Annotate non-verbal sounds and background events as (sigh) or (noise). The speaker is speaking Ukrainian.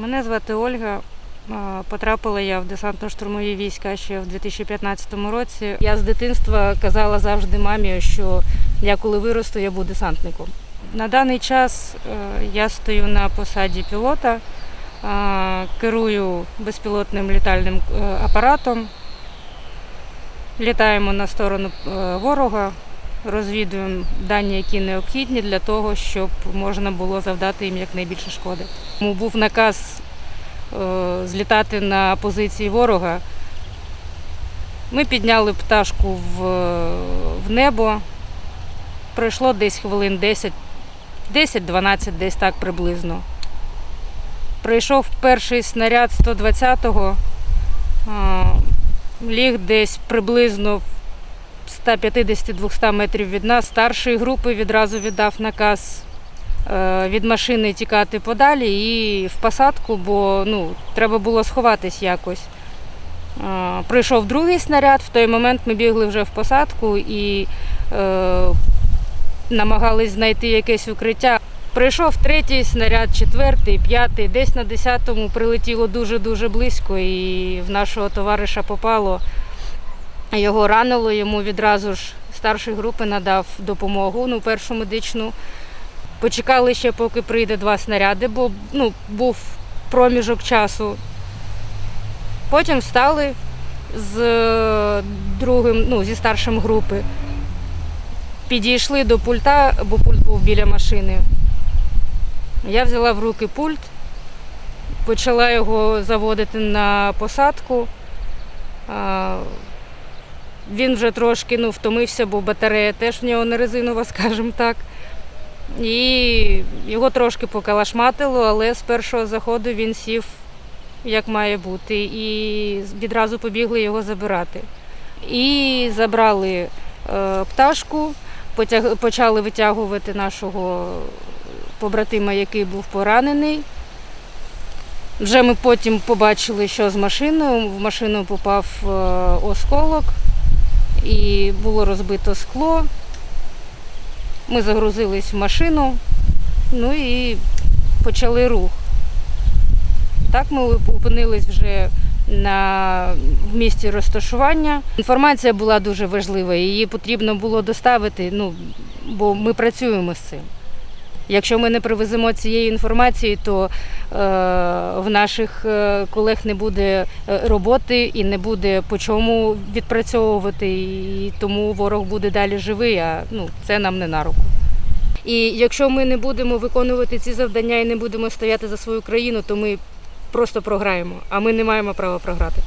Мене звати Ольга. Потрапила я в десантно-штурмові війська ще в 2015 році. Я з дитинства казала завжди мамі, що я коли виросту, я буду десантником. На даний час е, я стою на посаді пілота, керую безпілотним літальним е, апаратом. Літаємо на сторону е, ворога, розвідуємо дані, які необхідні для того, щоб можна було завдати їм якнайбільше шкоди. Тому Був наказ е, злітати на позиції ворога. Ми підняли пташку в, в небо. Пройшло десь хвилин 10, 10-12, десь так приблизно. Прийшов перший снаряд 120-го, а, ліг десь приблизно 150-200 метрів від нас. Старший групи відразу віддав наказ е, від машини тікати подалі і в посадку, бо ну, треба було сховатись якось. Е, Прийшов другий снаряд, в той момент ми бігли вже в посадку і е, намагались знайти якесь укриття. Прийшов третій снаряд, четвертий, п'ятий, десь на десятому прилетіло дуже-дуже близько, і в нашого товариша попало. Його ранило, йому відразу ж старший групи надав допомогу, ну, першу медичну. Почекали ще, поки прийде два снаряди, бо ну, був проміжок часу. Потім встали з е, другим, ну, зі старшим групи. Підійшли до пульта, бо пульт був біля машини. Я взяла в руки пульт, почала його заводити на посадку. Він вже трошки ну, втомився, бо батарея теж в нього не резинова, (laughs) скажімо так. І його трошки покалашматило, але з першого заходу він сів як має бути, і відразу побігли його забирати. І забрали е, пташку, потяг, почали витягувати нашого побратима, який був поранений. Вже ми потім побачили, що з машиною. В машину попав е, осколок і було розбито скло. Ми загрузились в машину, ну і почали рух. Так ми опинились вже на, в місці розташування. Інформація була дуже важлива, її потрібно було доставити, ну, бо ми працюємо з цим. Якщо ми не привеземо цієї інформації, то е, в наших е, колег не буде е, роботи і не буде по чому відпрацьовувати, і тому ворог буде далі живий, а ну, це нам не на руку. І якщо ми не будемо виконувати ці завдання і не будемо стояти за свою країну, то ми просто програємо, а ми не маємо права програти.